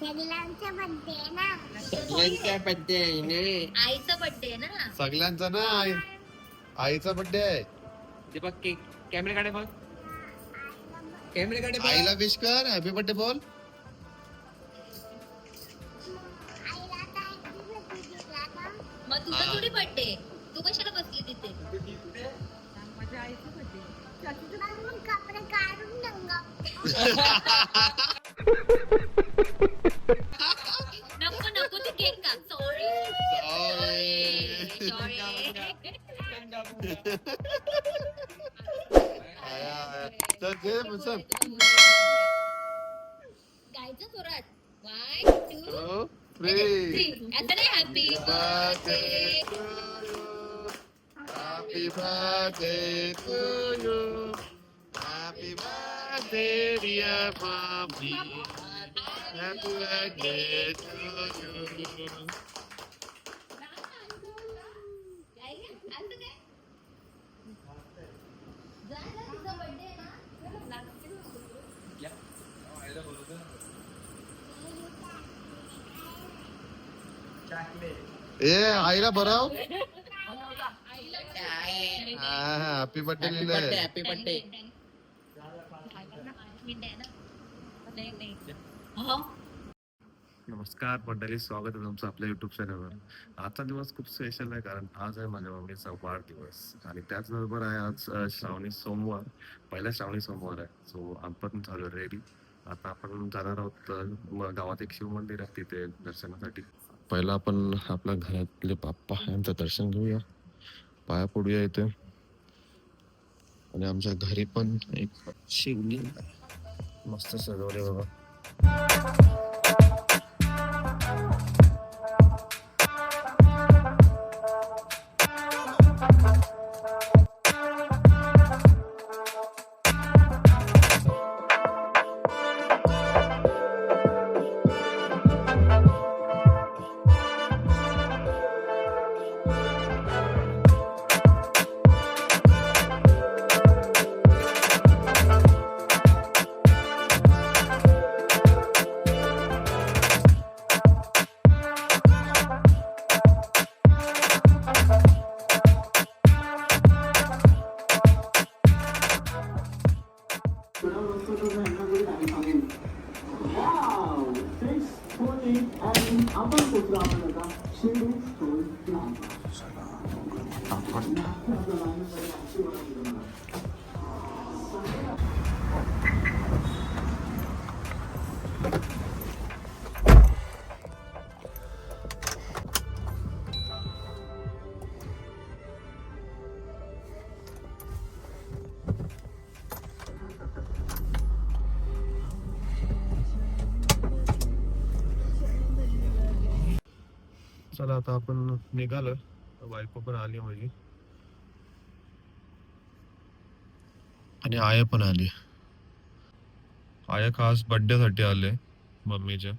सगळ्यांचा बर्थडे ना? सगळ्यांचा बर्थडे आहे आईचा बर्थडे ना? सगळ्यांचा ना आई. आईचा बर्थडे आहे. दीपक केक कॅमेरा काढे बघ कॅमेरा काढे बघ. आईला विश कर. हॅपी बर्थडे बोल. आईला आता happy birthday दिला ना. मग तुझा थोडी बर्थडे तू कशाला बसली तिथे? मग मग कपडे काढून नंगा नको नको ते केक का सॉरी Sorry. आया, आया. चल घे चल गायचं जोरात वन टू Two, three. आता नाही happy birthday to you. Happy birthday to you. Birthday, dear mommy. Happy birthday to you. ए आईला बराव हॅपी बर्थडे हॅपी हो. नमस्कार मंडळी स्वागत आहे तुमचं आपल्या युट्यूब चॅनलवर आजचा दिवस खूप स्पेशल आहे कारण आज आहे माझ्या मम्मीचा वाढदिवस. आणि त्याचबरोबर आहे आज श्रावणी सोमवार. पहिला श्रावणी सोमवार आहे. सो आपण झालो रेडी आता आपण जाणार आहोत गावात एक शिव मंदिर आहे तिथे दर्शनासाठी. पहिला आपण आपल्या घरातले बाप्पा यांचं दर्शन घेऊया. पाया पडूया इथे. आणि आमच्या घरी पण एक शिवलिंग आहे. मस्त सजवले बाबा 아빠는 또 들어가려다 실로 돌 들어간다. 설마 그런 거 चला आता आपण निघालो. बायको पण आली माझी. आणि आया पण आली. आया खास बर्थडे साठी आले मम्मीच्या.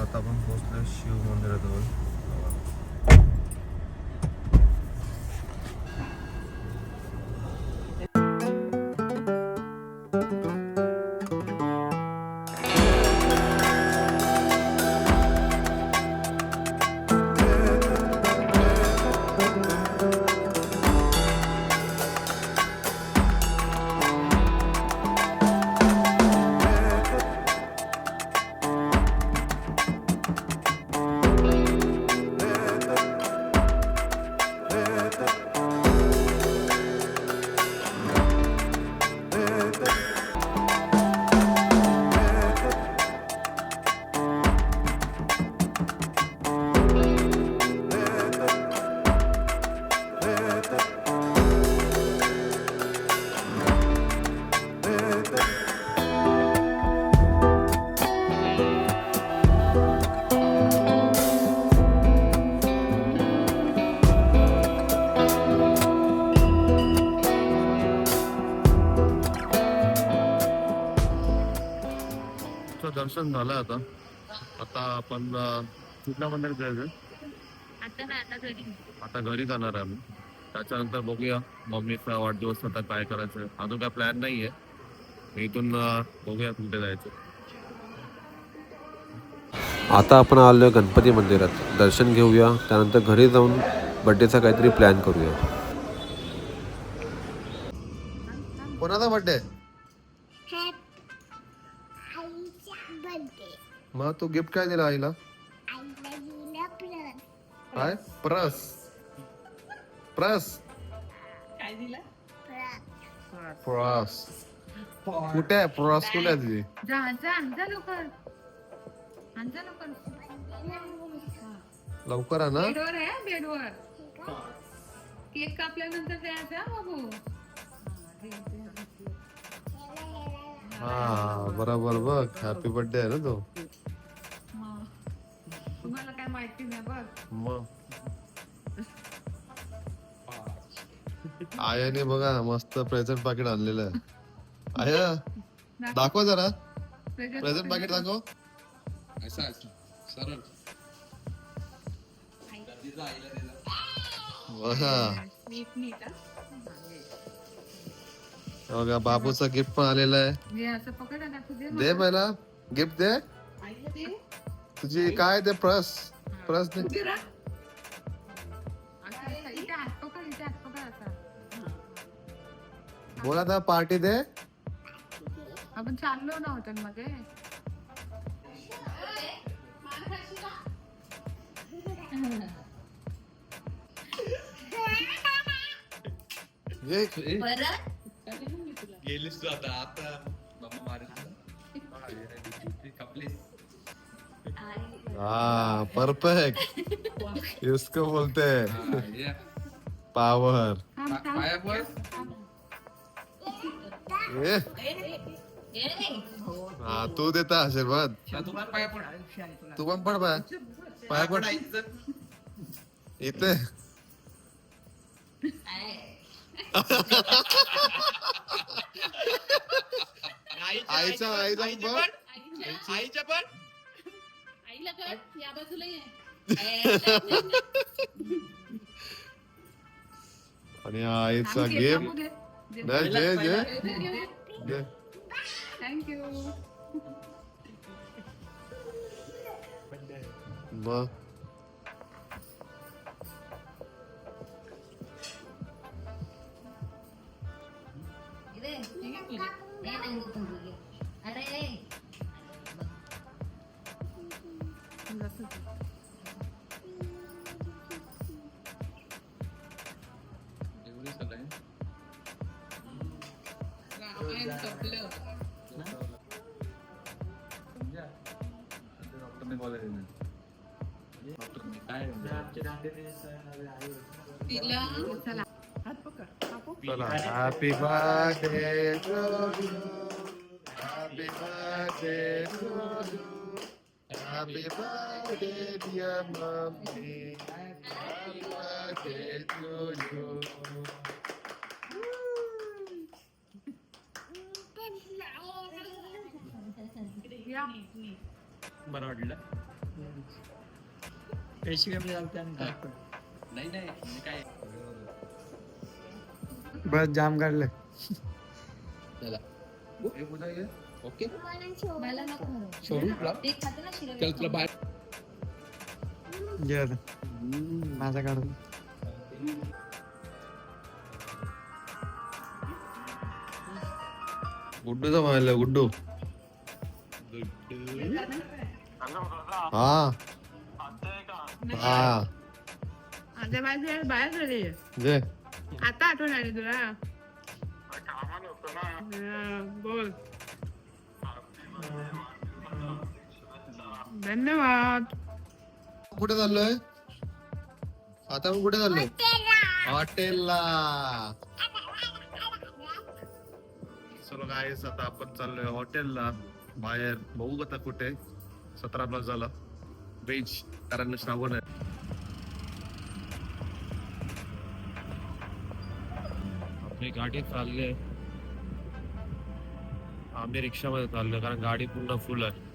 आता आपण पोहोचलो शिव मंदिराजवळ. दर्शन झालं आता. आता आपण कुठल्या मंदिरात जायचं? आता ना आता घरी. आता घरी जाणार आहे आम्ही. त्याच्यानंतर बघूया मम्मीचा वाढदिवस आता काय करायचं. अजून काय प्लॅन नाहीये. इथून अं, बघूया कुठे जायचं. आता आपण आलो आहे गणपती मंदिरात. दर्शन घेऊया. त्यानंतर घरी जाऊन बड्डेचा काहीतरी प्लॅन करूया. तू गिफ्ट काय दिला आईला? काय? प्रस. प्रस. काय दिलं? प्रस. कुठे आहे? प्रस कुठे आहे तुझी? जा जा जा लवकर. आण जा लवकर. लवकर आहे ना? बेडवर आहे बेडवर. केक कापल्यानंतर द्यायचा हा बाबू. हा बरोबर बघ. हॅपी बर्थडे आहे ना तो. तुम्हाला काय माहिती नाही बघ. मग? आयाने बघा मस्त प्रेझेंट पाकिट आणलेलं आहे. आया दाखव. जरा. प्रेझेंट पाकिट दाखव. सरळ. बघा. हा. बाबूचं गिफ्ट पण आलेलं आहे. हे असं पकड ना तुझे दे पहिला. गिफ्ट दे. तुझी काय ते प्रस प्रस दे उभी राहा. असं असं. इथे हात पकड इथे हात पकड असा बोल आता पार्टी दे आपण चाललो ना हॉटेलमध्ये ये गेलीस तू आता आता मम्मा मारेल हाँ परफेक्ट इसको बोलते हैं. पावर पाया पण ये हाँ तू देता आशीर्वाद. तू पण पाया पण तू पण पड पाय पाय पड. इथे. आईचा आईचा बघ. आईच्या पण आईला कर या बाजूला ये आणि आईचा गेम दे जे जे दे। थँक्यू मग अरे एवढी सगळं डॉक्टरने बोलायला डॉक्टरने काय तिला चला हात पकड कापू चला happy birthday to you happy birthday to you happy birthday dear mummy happy birthday to you या बरं वाटलं पैसे कमी झाले आणि काय पण नाही नाही म्हणजे काय बस जाम काढलं चला. हे पुन्हा ये. ओके? मला नको. तुला? ते खाते ना शिरा चल तुला बाहेर घे आता. माझा काढून. गुड्डूचा मारलं गुड्डू. हा. हा. आता माझ्या बाहेर झाली जे आता आठवण आली तुला. हा, बोल. धन्यवाद. कुठे चाललोय? आता आपण कुठे चाललोय? हॉटेलला. चलो गाईस आता आपण चाललोय हॉटेलला. बाहेर बघू आता कुठे. सतरा प्लस झाला. व्हेज कारण श्रावण आहे. आपली गाडी चालली आहे. आम्ही रिक्षामध्ये चाललोय कारण गाडी पूर्ण फुल आहे.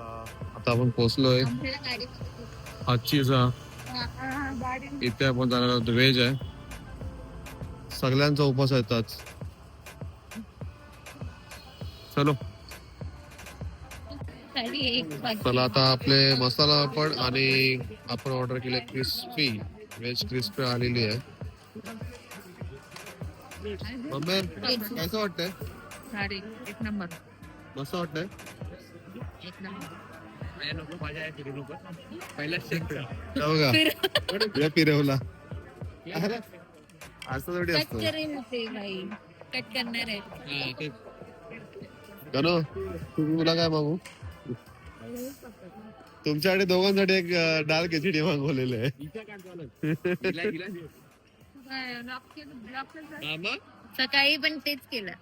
आता आपण पोहोचलोय. आजचीचा इथे आपण जाणार आहोत व्हेज आहे. सगळ्यांचा उपास आहे आज. चलो. चला आता आपले मसाला पण आणि आपण ऑर्डर केले क्रिस्पी व्हेज क्रिस्पी आलेली आहे. मम्मी कसं वाटतंय? एक नंबर. मस्त वाटतंय. एक नंबर. माझ्या पहिला चेक करा बघा. या फिरवला अरे असं थोडी कट असतं करेन ते बाई. कट करणार आहे. गणू तुला काय मागू? तुमच्याकडे दोघांसाठी एक अं, डाळ खिचडी मागवलेली आहे. हा? सकाळी पण तेच केलं.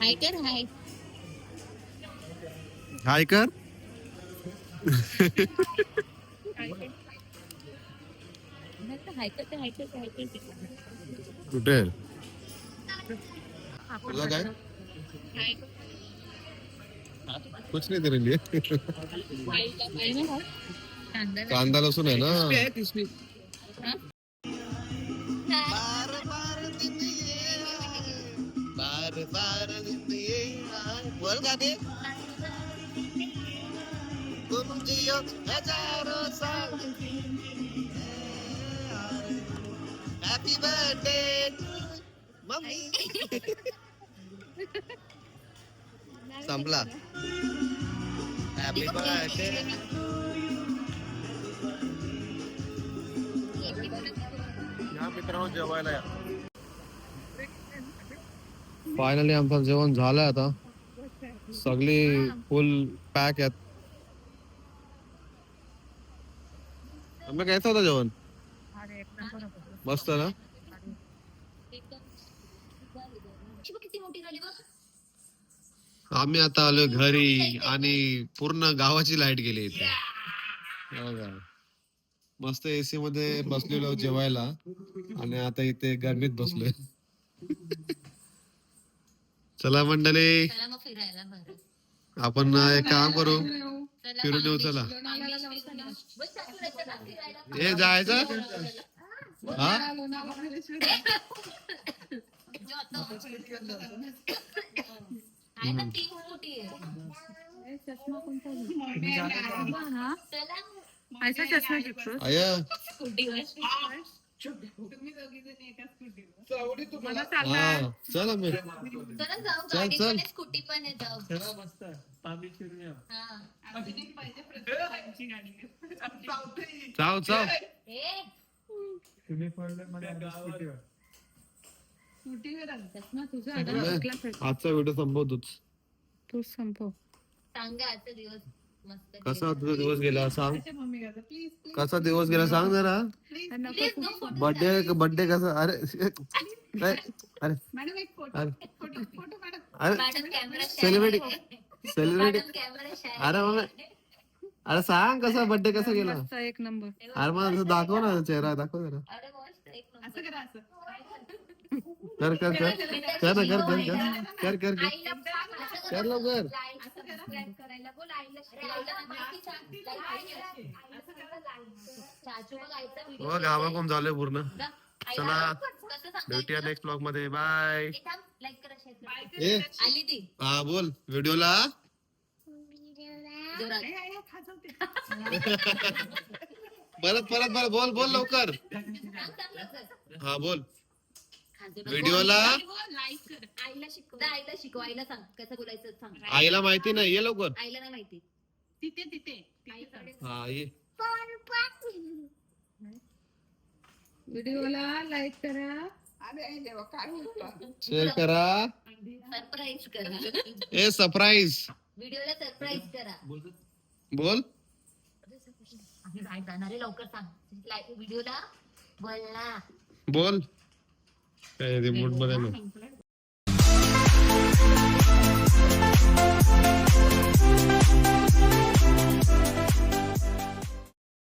हाय कर हाय. हाय कर कुठे तुला काय? हाय कुछ नाही तेरे लिए? कांदा कांदा लसूण आहे ना? बोल का ते तुम जियो हजारों साल हॅपी बर्थडे मम्मी संपला हॅपी बर्थडे या मित्रांनो जेवायला या. फायनली आमचं जेवण झालंय आता. सगळी फुल पॅक आहेत. आम्ही कायचं होतं जेवण? मस्त ना? आम्ही आता आलो घरी आणि पूर्ण गावाची लाइट गेली इथे. हो मस्त एसी मध्ये बसलेलो जेवायला आणि आता इथे गरमीत बसलोय. चला मंडळी. चला मग फिरायला बरं. आपण एक काम करू. फिरून येऊ चला. हे जायचं? हा? आहे ना ती मोठी आहे. चला ऐसा चष्मा आया। हा चल आम्ही चला चल, स्कूटी पण आहे जाऊ हा। चाव चाव ए। तुझा आजचा व्हिडिओ संपवतोच तू संपव सांगा आजचा दिवस कसा तुझा दिवस गेला सांग. कसा दिवस गेला सांग जरा. बर्थडे बर्थडे कसा? अरे काय? अरे. अरे. अरे. मॅडम कॅमेरा सेलिब्रिटी सेलिब्रिटी अरे मग अरे सांग कसा बर्थडे कसा गेला? एक नंबर. अरे मग दाखव ना चेहरा दाखव जरा. कर कर कर. कर ना कर कर. कर कर कर. कर कर लवकर. हो गावाकोम झालोय पूर्ण? चला. भेटूया नेक्स्ट ब्लॉगमध्ये. बाय हा बोल. व्हिडिओला? परत परत परत. बोल बोल लवकर. हा बोल. व्हिडिओला आईला शिकव. आईला शिकव. आईला सांग कसं बोलायचं सांग. आईला माहिती नाही ये लवकर. आईला नाही माहिती. तिथे तिथे. हा ये. व्हिडिओला लाईक करा. शेअर करा. सरप्राईज करा. ए सरप्राईज व्हिडिओला सरप्राईज करा. बोल. आम्ही बाहेर जाणार आहे लवकर सांग. व्हिडिओला बोल ना. बोल. रिमोटमध्ये नाही. ना